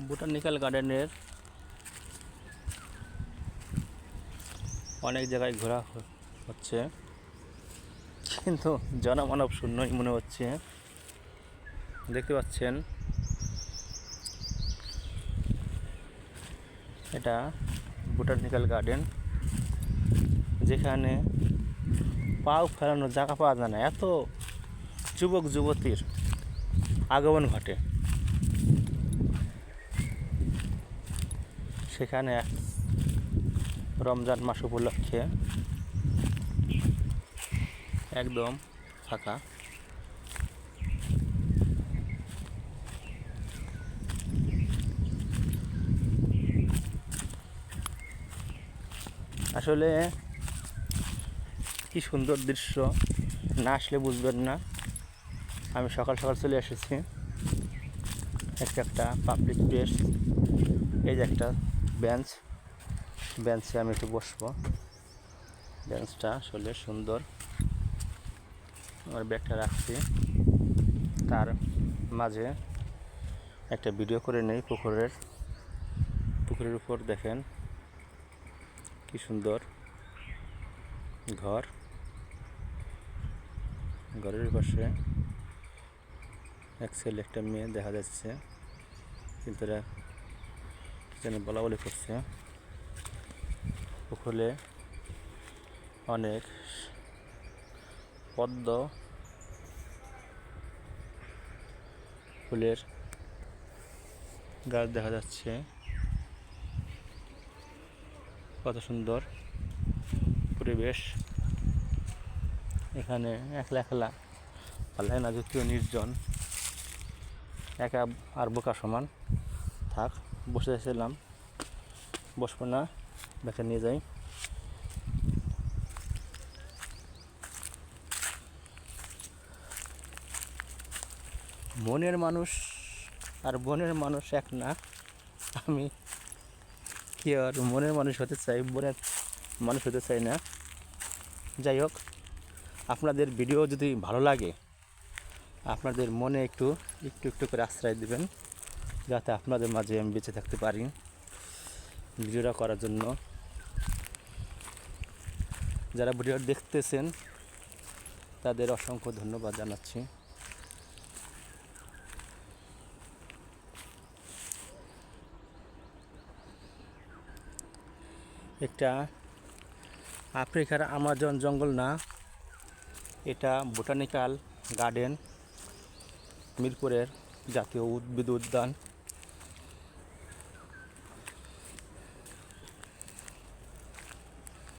Botanical গার্ডেনের অনেক জায়গায় ঘোরা হচ্ছে। কিন্তু জনমানব শূন্যই মনে হচ্ছে। দেখতে পাচ্ছেন। এটা বোটানিক্যাল গার্ডেন। যেখানে পাও ফেলানোর জায়গা পাওয়া যায় না। এত যুবক যুবতীর আগমন ঘটে। সেখানে রমজান মাস উপলক্ষে একদম ফাঁকা। আসলে কি সুন্দর দৃশ্য, না আসলে বুঝবেন না। আমি সকাল সকাল চলে এসেছি। একটা একটা পাবলিক প্লেস এই যে একটা বেঞ্চ বেঞ্চে আমি একটু বসবো। বেঞ্চটা আসলে সুন্দর। আমার ব্যাগটা রাখছি। তার মাঝে একটা ভিডিও করে নেই পুকুরের। পুকুরের উপর দেখেন কি সুন্দর ঘর। ঘরের পাশে এক ছেলে একটা মেয়ে দেখা যাচ্ছে। কিন্তু কি বলা বলি করছে। পুকুরে অনেক পদ্ম ফুলের গাছ দেখা যাচ্ছে। কত সুন্দর পরিবেশ। এখানে একলা একলা ভালো না, যদিও নির্জন। একা আর বোকা সমান। থাক। বসে ছিলাম বসবো না ব্যাকে নিয়ে যাই। মনের মানুষ আর বনের মানুষ এক না। আমি কি আর মনের মানুষ হতে চাই, বনের মানুষ হতে চাই না। যাই হোক, আপনাদের ভিডিও যদি ভালো লাগে, আপনাদের মনে একটু একটু একটু করে আশ্রয় দিবেন। যাতে আপনাদের মাঝে আমি বেঁচে থাকতে পারি। ভিডিওটা করার জন্য। যারা ভিডিও দেখতেছেন, তাদের অসংখ্য ধন্যবাদ জানাচ্ছি। একটা আফ্রিকার আমাজন জঙ্গল না, এটা বোটানিক্যাল গার্ডেন, মিরপুরের জাতীয় উদ্ভিদ উদ্যান।